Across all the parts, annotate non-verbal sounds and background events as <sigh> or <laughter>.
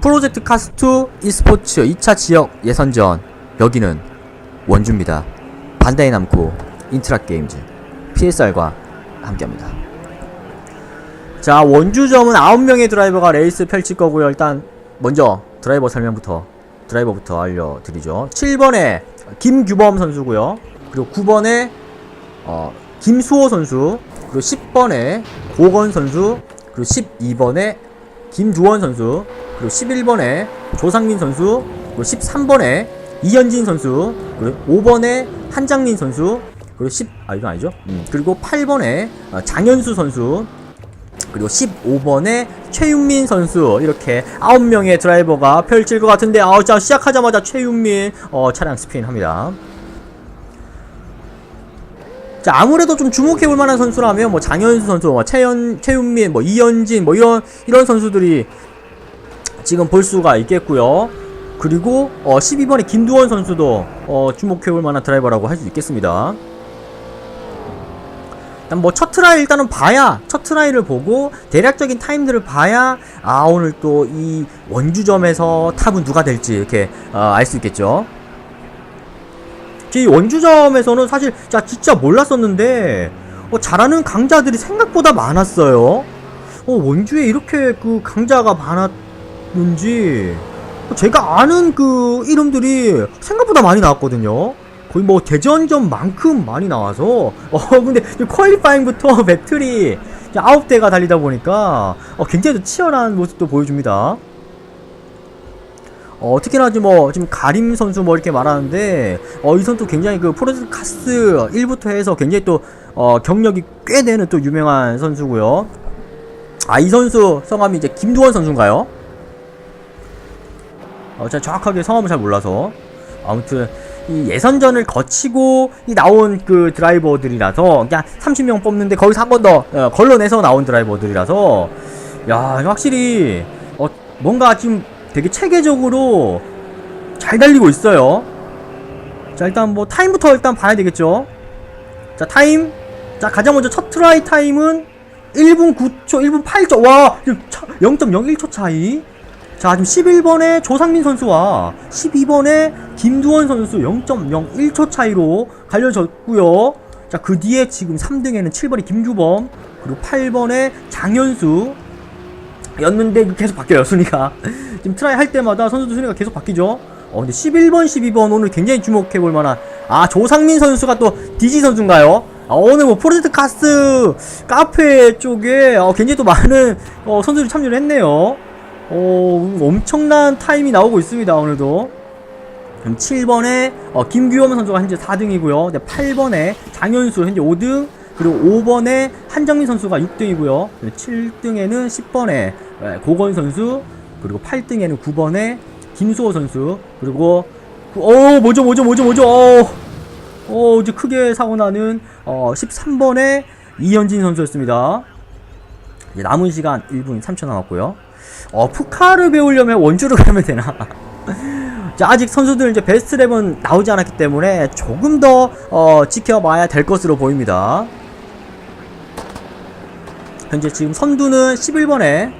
프로젝트 카스투 e스포츠 2차 지역 예선전 여기는 원주입니다. 반다이 남코 인트라 게임즈 PSR과 함께합니다. 자 원주점은 9명의 드라이버가 레이스 펼칠 거고요. 일단 먼저 드라이버 설명부터 드라이버부터 알려드리죠. 7번에 김규범 선수고요. 그리고 9번에 어, 김수호 선수 그리고 10번에 고건 선수 그리고 12번에 김두원 선수 그리고 11번에 조상민 선수 그리고 13번에 이현진 선수 그리고 5번에 한장민 선수 그리고 10 아 이건 아니죠? 음, 그리고 8번에 어, 장현수 선수 그리고 15번에 최윤민 선수. 이렇게 9명의 드라이버가 펼칠 것 같은데 아, 자 시작하자마자 최윤민 어, 차량 스피인 합니다. 자 아무래도 좀 주목해볼 만한 선수라면 뭐 장현수 선수, 뭐 최현, 최윤민, 뭐 이현진 뭐 이런 이런 선수들이 지금 볼 수가 있겠고요. 그리고 어 12번의 김두원 선수도 어 주목해볼 만한 드라이버라고 할 수 있겠습니다. 일단 뭐 첫 트라이 일단은 봐야 첫 트라이를 보고 대략적인 타임들을 봐야 아 오늘 또 이 원주점에서 탑은 누가 될지 이렇게 어, 알 수 있겠죠. 이 원주점에서는 사실 자 진짜 몰랐었는데 어, 잘하는 강자들이 생각보다 많았어요. 어, 원주에 이렇게 그 강자가 많았 어, 제가 아는 그 이름들이 생각보다 많이 나왔거든요. 거의 뭐 대전점만큼 많이 나와서 <laughs> 어 근데 이 퀄리파잉부터 <laughs> 배틀이 이제 아홉 대가 달리다 보니까 어, 굉장히 또 치열한 모습도 보여줍니다. 어, 특히나 지금 뭐 지금 가림 선수 뭐 이렇게 말하는데 어, 이 선수 굉장히 그 프로젝트 카스 1부터 해서 굉장히 또 어, 경력이 꽤 되는 또 유명한 선수고요. 아, 이 선수 성함이 이제 김두원 선수인가요? 어, 제가 정확하게 성함을 잘 몰라서 아무튼 이 예선전을 거치고 이 나온 그 드라이버들이라서 그냥 30명 뽑는데 거기서 한 번더 어, 걸러내서 나온 드라이버들이라서 야 확실히 어, 뭔가 지금 되게 체계적으로 잘 달리고 있어요. 자, 일단 뭐 타임부터 일단 봐야 되겠죠. 자, 타임. 자, 가장 먼저 첫 트라이 타임은 1분 9초, 1분 8초. 와, 0.01초 차이. 자, 지금 11번의 조상민 선수와 12번의 김두원 선수 0.01초 차이로 갈려졌고요. 자, 그 뒤에 지금 3등에는 7번의 김규범, 그리고 8번의 장현수, 였는데 계속 바뀌어요 순위가 <laughs> 지금 트라이 할 때마다 선수들 순위가 계속 바뀌죠 어 근데 11번 12번 오늘 굉장히 주목해 볼 만한 아 조상민 선수가 또 DG 선수인가요? 아, 오늘 뭐 프로젝트 카스 카페 쪽에 어, 굉장히 또 많은 어, 선수들이 참여를 했네요 어 엄청난 타임이 나오고 있습니다 오늘도 그럼 7번에 어, 김규범 선수가 현재 4등이고요 8번에 장현수 현재 5등 그리고 5번에 한정민 선수가 6등이고요. 7등에는 10번에 고건 선수, 그리고 8등에는 9번에 김수호 선수, 그리고 어 뭐죠 뭐죠 뭐죠 뭐죠 어, 어 이제 크게 사고 나는 어 13번에 이현진 선수였습니다. 이제 남은 시간 1분 3초 남았고요. 어 푸카를 배우려면 원주를 <laughs> 가면 되나? 자, 아직 선수들 이제 베스트 랩은 나오지 않았기 때문에 조금 더 어, 지켜봐야 될 것으로 보입니다. 현재 지금 선두는 11번에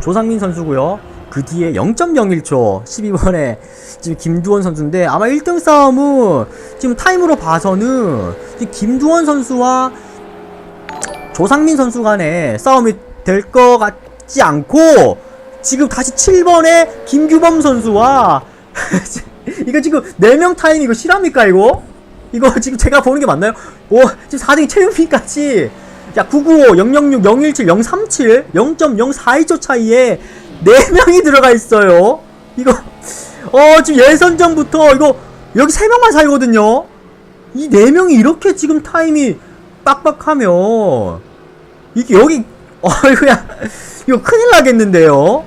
조상민 선수고요. 그 뒤에 0.01초 12번에 지금 김두원 선수인데 아마 1등 싸움은 지금 타임으로 봐서는 김두원 선수와 조상민 선수 간의 싸움이 될 것 같 지 않고 지금 다시 7번에 김규범 선수와 <laughs> 이거 지금 4명 타임 이거 실합니까 이거? 이거 지금 제가 보는 게 맞나요? 오 지금 4등이 최윤민까지 자, 995, 006, 017, 037, 0.042초 차이에 4명이 들어가 있어요. 이거, 어, 지금 예선전부터 이거, 여기 3명만 사이거든요? 이 4명이 이렇게 지금 타임이 빡빡하면, 이게 여기, 어, 이거야, 이거 큰일 나겠는데요?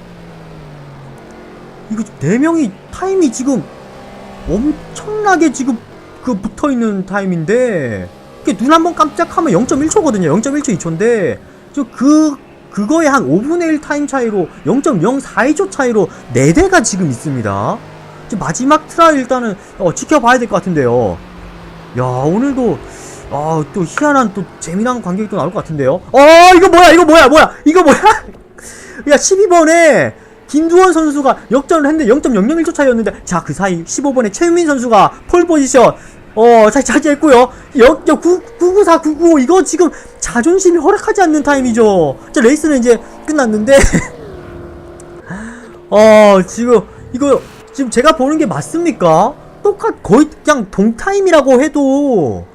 이거 4명이 타임이 지금 엄청나게 지금 그 붙어 있는 타임인데, 눈 한 번 깜짝하면 0.1초거든요. 0.1초 2초인데 그 그거의 한 5분의 1 타임 차이로 0.042초 차이로 4대가 지금 있습니다. 마지막 트라이 일단은 어, 지켜봐야 될 것 같은데요. 야 오늘도 아, 또 희한한 또 재미난 관객이 또 나올 것 같은데요. 어 이거 뭐야 이거 뭐야 뭐야 이거 뭐야? <laughs> 야 12번에 김두원 선수가 역전을 했는데 0.001초 차이였는데 자 그 사이 15번에 최윤민 선수가 폴 포지션 어 차, 차지했고요 역, 역 9, 994 995 이거 지금 자존심이 허락하지 않는 타임이죠 자 레이스는 이제 끝났는데 <laughs> 어 지금 이거 지금 제가 보는 게 맞습니까? 똑같 거의 그냥 동타임이라고 해도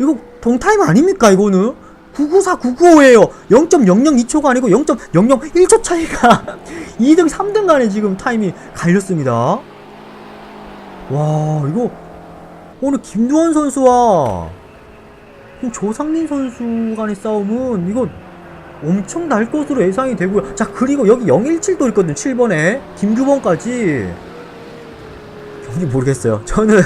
이거 동타임 아닙니까 이거는? 994 995예요 0.002초가 아니고 0.001초 차이가 <laughs> 2등 3등 간에 지금 타임이 갈렸습니다 와 이거 오늘 김두원 선수와 조상민 선수 간의 싸움은 이거 엄청 날 것으로 예상이 되고요. 자, 그리고 여기 017도 있거든요. 7번에. 김규범까지. 경기 모르겠어요. 저는,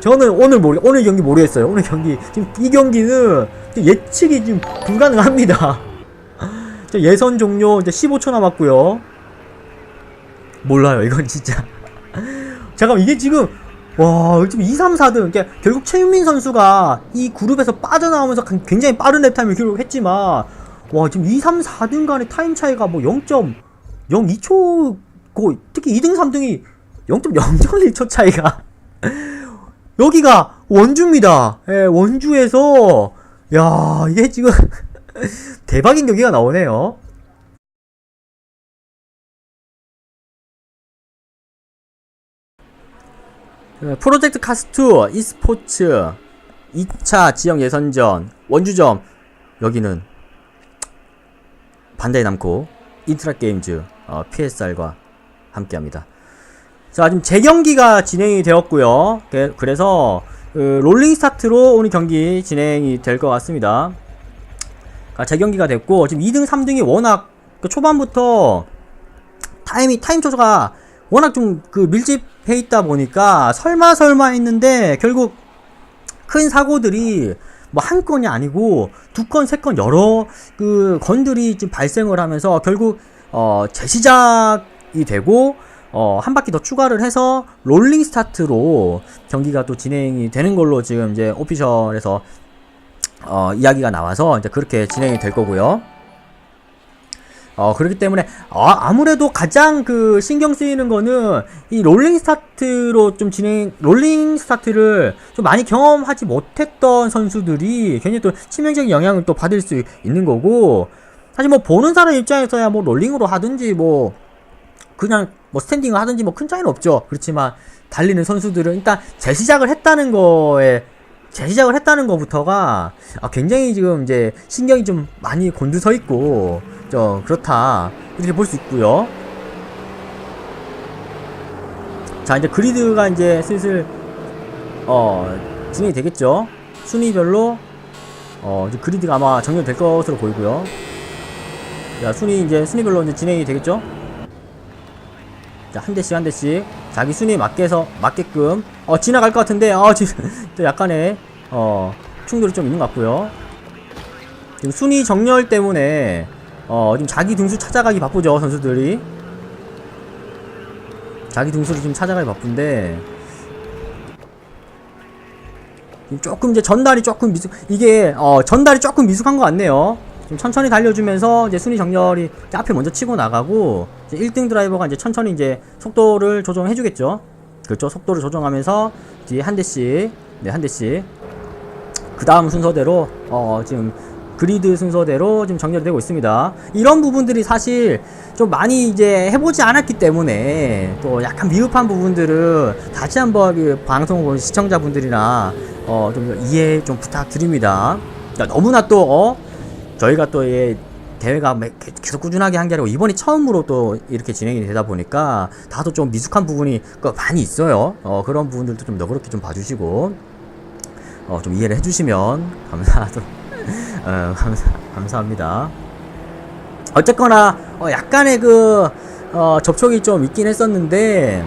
저는 오늘 모르, 오늘 경기 모르겠어요. 오늘 경기. 지금 이 경기는 예측이 지금 불가능합니다. <laughs> 자, 예선 종료 이제 15초 남았고요. 몰라요. 이건 진짜. <laughs> 잠깐 이게 지금 와 지금 2, 3, 4등 그러니까 결국 최윤민 선수가 이 그룹에서 빠져나오면서 굉장히 빠른 랩타임을 기록했지만 와 지금 2, 3, 4등 간의 타임 차이가 뭐 0.02초고 특히 2등, 3등이 0.001초 차이가 <laughs> 여기가 원주입니다. 예, 원주에서 야 이게 지금 <laughs> 대박인 경기가 나오네요. 예, 프로젝트 카스트 e스포츠 2차 지역 예선전 원주점 여기는 반다이 남코 인트라 게임즈 어, PSR과 함께합니다. 자 지금 재경기가 진행이 되었고요. 그- 그래서 그, 롤링 스타트로 오늘 경기 진행이 될 것 같습니다. 아, 재경기가 됐고 지금 2등, 3등이 워낙 그 초반부터 타임이 타임 조절가 워낙 좀 그 밀집해 있다 보니까 설마 설마 했는데 결국 큰 사고들이 뭐 한 건이 아니고 두 건, 세 건 여러 그 건들이 지금 발생을 하면서 결국 어 재시작이 되고 어 한 바퀴 더 추가를 해서 롤링 스타트로 경기가 또 진행이 되는 걸로 지금 이제 오피셜에서 어 이야기가 나와서 이제 그렇게 진행이 될 거고요. 어, 그렇기 때문에, 아, 아무래도 가장 그 신경 쓰이는 거는 이 롤링 스타트로 좀 진행, 롤링 스타트를 좀 많이 경험하지 못했던 선수들이 굉장히 또 치명적인 영향을 또 받을 수 있는 거고, 사실 뭐 보는 사람 입장에서야 뭐 롤링으로 하든지 뭐, 그냥 뭐 스탠딩을 하든지 뭐 큰 차이는 없죠. 그렇지만 달리는 선수들은 일단 재시작을 했다는 거에 재시작을 했다는 것부터가 아, 굉장히 지금 이제 신경이 좀 많이 곤두서 있고 저 그렇다 이렇게 볼 수 있고요. 자 이제 그리드가 이제 슬슬 어 진행이 되겠죠. 순위별로 어 그리드가 아마 정렬될 것으로 보이고요. 자 순위 이제 순위별로 이제 진행이 되겠죠. 자, 한 대씩 한 대씩 자기 순위에 맞게서 맞게끔 어 지나갈 것 같은데 어 지금 <laughs> 또 약간의 어 충돌이 좀 있는 것 같고요. 지금 순위 정렬 때문에 어 지금 자기 등수 찾아가기 바쁘죠 선수들이 자기 등수를 지금 찾아가기 바쁜데 지금 조금 이제 전달이 조금 미숙 이게 어 전달이 조금 미숙한 것 같네요. 좀 천천히 달려주면서 이제 순위 정렬이 이제 앞에 먼저 치고 나가고 이제 1등 드라이버가 이제 천천히 이제 속도를 조정해 주겠죠. 그렇죠. 속도를 조정하면서 뒤에 한 대씩, 네, 한 대씩. 그 다음 순서대로, 어, 지금 그리드 순서대로 지금 정렬이 되고 있습니다. 이런 부분들이 사실 좀 많이 이제 해보지 않았기 때문에 또 약간 미흡한 부분들은 다시 한번 그 방송 보는 시청자분들이나 어, 좀 이해 좀 부탁드립니다. 너무나 또, 어, 저희가 또 예, 대회가 계속 꾸준하게 한 게 아니고 이번이 처음으로 또 이렇게 진행이 되다 보니까 다소 좀 미숙한 부분이 그 많이 있어요. 어, 그런 부분들도 좀 너그럽게 좀 봐주시고 어, 좀 이해를 해주시면 <laughs> 감사하도 어, 감사 감사합니다. 어쨌거나 어, 약간의 그 어, 접촉이 좀 있긴 했었는데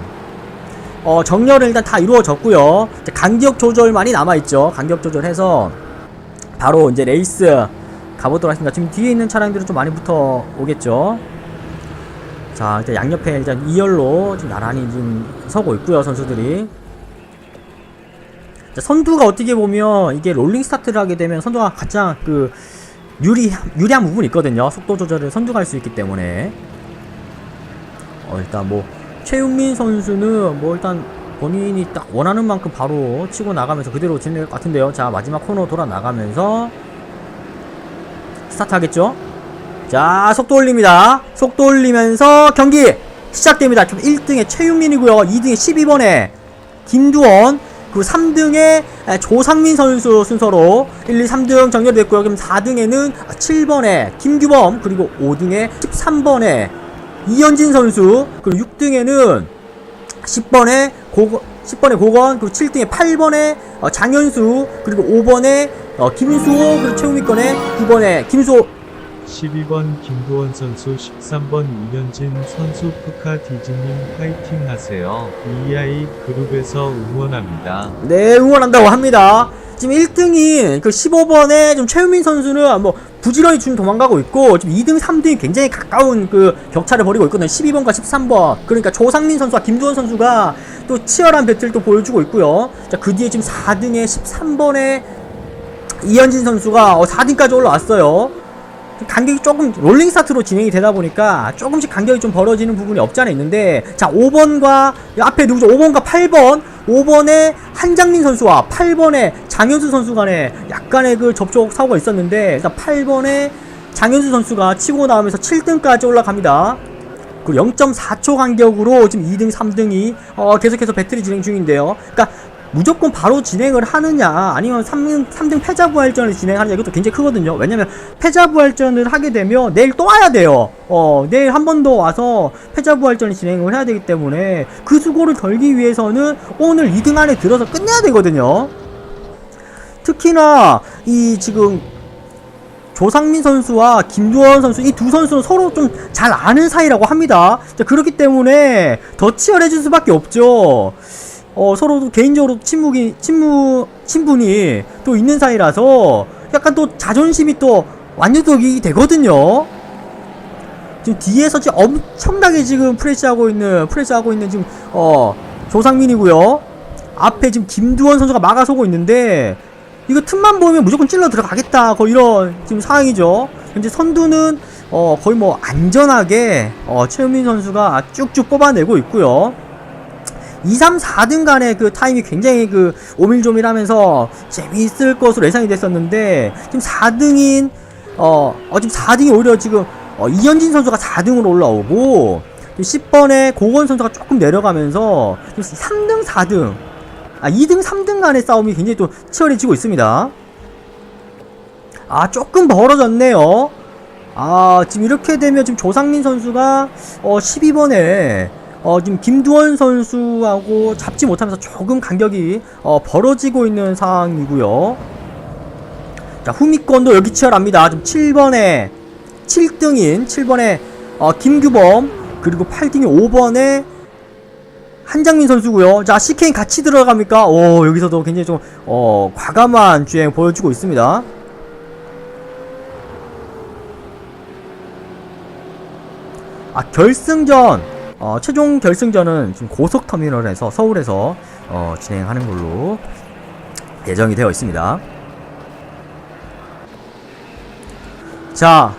어, 정렬은 일단 다 이루어졌고요. 간격 조절만이 남아 있죠. 간격 조절해서 바로 이제 레이스 가보도록 하겠습니다. 지금 뒤에 있는 차량들은 좀 많이 붙어 오겠죠. 자, 이제 양옆에 일단 2열로 지금 나란히 지금 서고 있고요, 선수들이. 자, 선두가 어떻게 보면 이게 롤링 스타트를 하게 되면 선두가 가장 그 유리 유리한 부분이 있거든요. 속도 조절을 선두가 할 수 있기 때문에. 어, 일단 뭐 최윤민 선수는 뭐 일단 본인이 딱 원하는 만큼 바로 치고 나가면서 그대로 진행될 것 같은데요. 자 마지막 코너 돌아 나가면서 스타트 하겠죠? 자 속도 올립니다. 속도 올리면서 경기 시작됩니다. 좀 1등에 최윤민이고요. 2등에 12번에 김두원 그리고 3등에 조상민 선수 순서로 1, 2, 3등 정렬됐고요. 그럼 4등에는 7번에 김규범 그리고 5등에 13번에 이현진 선수 그리고 6등에는 10번에 고건 10번에 고건 그리고 7등에 8번에 어, 장현수 그리고 5번에 어, 김수호 그리고 최우미 건에 9번에 김수호 12번 김도원 선수 13번 이현진 선수 푸카 디즈님 파이팅 하세요. EI 그룹에서 응원합니다. 네, 응원한다고 합니다. 지금 1등인 그 15번에 좀 최우민 선수는 뭐 부지런히 좀 도망가고 있고 지금 2등, 3등이 굉장히 가까운 그 격차를 벌이고 있거든요. 12번과 13번. 그러니까 조상민 선수와 김두원 선수가 또 치열한 배틀을 또 보여주고 있고요. 자, 그 뒤에 지금 4등에 13번에 이현진 선수가 어, 4등까지 올라왔어요. 간격이 조금 롤링 스타트로 진행이 되다 보니까 조금씩 간격이 좀 벌어지는 부분이 없지 않아 있는데 자 5번과 앞에 누구죠? 5번과 8번. 5번에 한장민 선수와 8번에 장현수 선수 간에 약간의 그 접촉 사고가 있었는데 일단 8번에 장현수 선수가 치고 나오면서 7등까지 올라갑니다. 그리고 0.4초 간격으로 지금 2등 3등이 어, 계속해서 배틀이 진행 중인데요. 그러니까 무조건 바로 진행을 하느냐 아니면 3등, 3등 패자부활전을 진행하느냐 이것도 굉장히 크거든요. 왜냐면 패자부활전을 하게 되면 내일 또 와야 돼요. 어 내일 한 번 더 와서 패자부활전을 진행을 해야 되기 때문에 그 수고를 덜기 위해서는 오늘 2등 안에 들어서 끝내야 되거든요. 특히나 이 지금 조상민 선수와 김두원 선수 이 두 선수는 서로 좀 잘 아는 사이라고 합니다. 자, 그렇기 때문에 더 치열해질 수밖에 없죠 어, 서로도 개인적으로 친묵이, 친무, 친분이 또 있는 사이라서 약간 또 자존심이 또 완전독이 되거든요. 지금 뒤에서 지금 엄청나게 지금 프레시하고 있는, 프레시하고 있는 지금, 어, 조상민이고요 앞에 지금 김두원 선수가 막아서고 있는데, 이거 틈만 보이면 무조건 찔러 들어가겠다. 거의 이런 지금 상황이죠. 현재 선두는, 어, 거의 뭐 안전하게, 어, 최우민 선수가 쭉쭉 뽑아내고 있고요 2, 3, 4등 간의 그 타임이 굉장히 그 오밀조밀하면서 재미있을 것으로 예상이 됐었는데 지금 4등인 어, 어 지금 4등이 오히려 지금 어, 이현진 선수가 4등으로 올라오고 10번에 고건 선수가 조금 내려가면서 지금 3등, 4등 아 2등, 3등 간의 싸움이 굉장히 또 치열해지고 있습니다. 아 조금 벌어졌네요. 아 지금 이렇게 되면 지금 조상민 선수가 어 12번에 어, 지금 김두원 선수하고 잡지 못하면서 조금 간격이 어, 벌어지고 있는 상황이고요. 자, 후미권도 여기 치열합니다. 지금 7번에 7등인 7번에 어, 김규범 그리고 8등이 5번에 한장민 선수고요. 자, CK는 같이 들어갑니까? 오, 여기서도 굉장히 좀 어, 과감한 주행 보여주고 있습니다. 아, 결승전 어, 최종 결승전은 지금 고속터미널에서 서울에서 어, 진행하는 걸로 예정이 되어 있습니다. 자,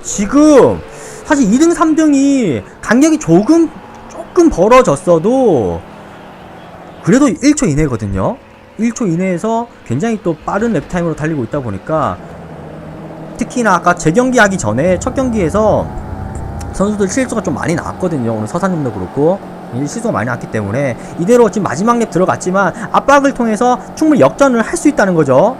지금 사실 2등, 3등이 간격이 조금 조금 벌어졌어도 그래도 1초 이내거든요. 1초 이내에서 굉장히 또 빠른 랩타임으로 달리고 있다 보니까 특히나 아까 재경기 하기 전에 첫 경기에서 선수들 실수가 좀 많이 나왔거든요. 오늘 서산님도 그렇고 실수가 많이 났기 때문에 이대로 지금 마지막 랩 들어갔지만 압박을 통해서 충분히 역전을 할 수 있다는 거죠.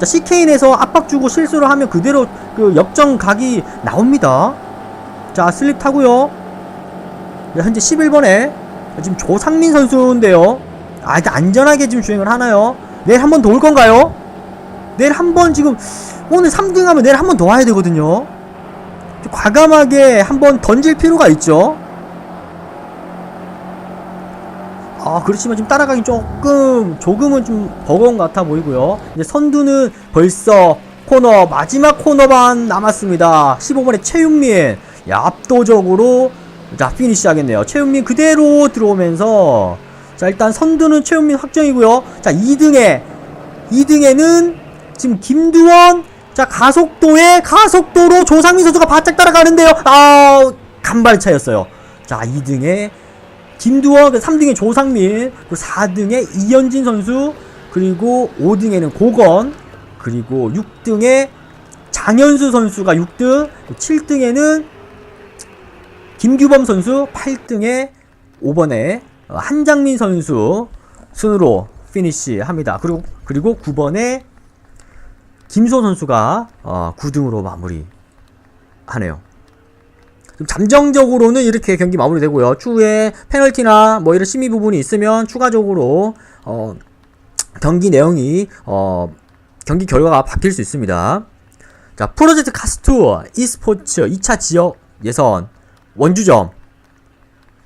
자, CK인에서 압박 주고 실수를 하면 그대로 그 역전 각이 나옵니다. 자, 슬립 타고요. 네, 현재 11번에 지금 조상민 선수인데요. 아, 일단 안전하게 지금 주행을 하나요? 내일 한 번 더 올 건가요? 내일 한 번 지금 오늘 3등 하면 내일 한 번 더 와야 되거든요. 과감하게 한번 던질 필요가 있죠. 아, 그렇지만 지금 따라가기 조금, 조금은 좀 버거운 것 같아 보이고요. 이제 선두는 벌써 코너, 마지막 코너반 남았습니다. 15번의 최윤민. 야, 압도적으로, 자, 피니시 하겠네요. 최윤민 그대로 들어오면서, 자, 일단 선두는 최윤민 확정이고요. 자, 2등에, 2등에는 지금 김두원, 자 가속도에 가속도로 조상민 선수가 바짝 따라가는데요. 아 간발 차였어요. 자, 2등에 김두원, 3등에 조상민, 그리고 4등에 이현진 선수, 그리고 5등에는 고건, 그리고 6등에 장현수 선수가 6등, 7등에는 김규범 선수, 8등에 5번에 한장민 선수 순으로 피니시 합니다. 그리고 그리고 9번에 김소 선수가 어, 9등으로 마무리 하네요. 좀 잠정적으로는 이렇게 경기 마무리되고요. 추후에 페널티나 뭐 이런 심의 부분이 있으면 추가적으로 어, 경기 내용이 어, 경기 결과가 바뀔 수 있습니다. 자, 프로젝트 카스투 e스포츠 2차 지역 예선 원주점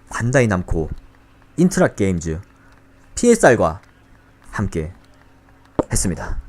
반다이 남코 인트라 게임즈 PSR과 함께 했습니다.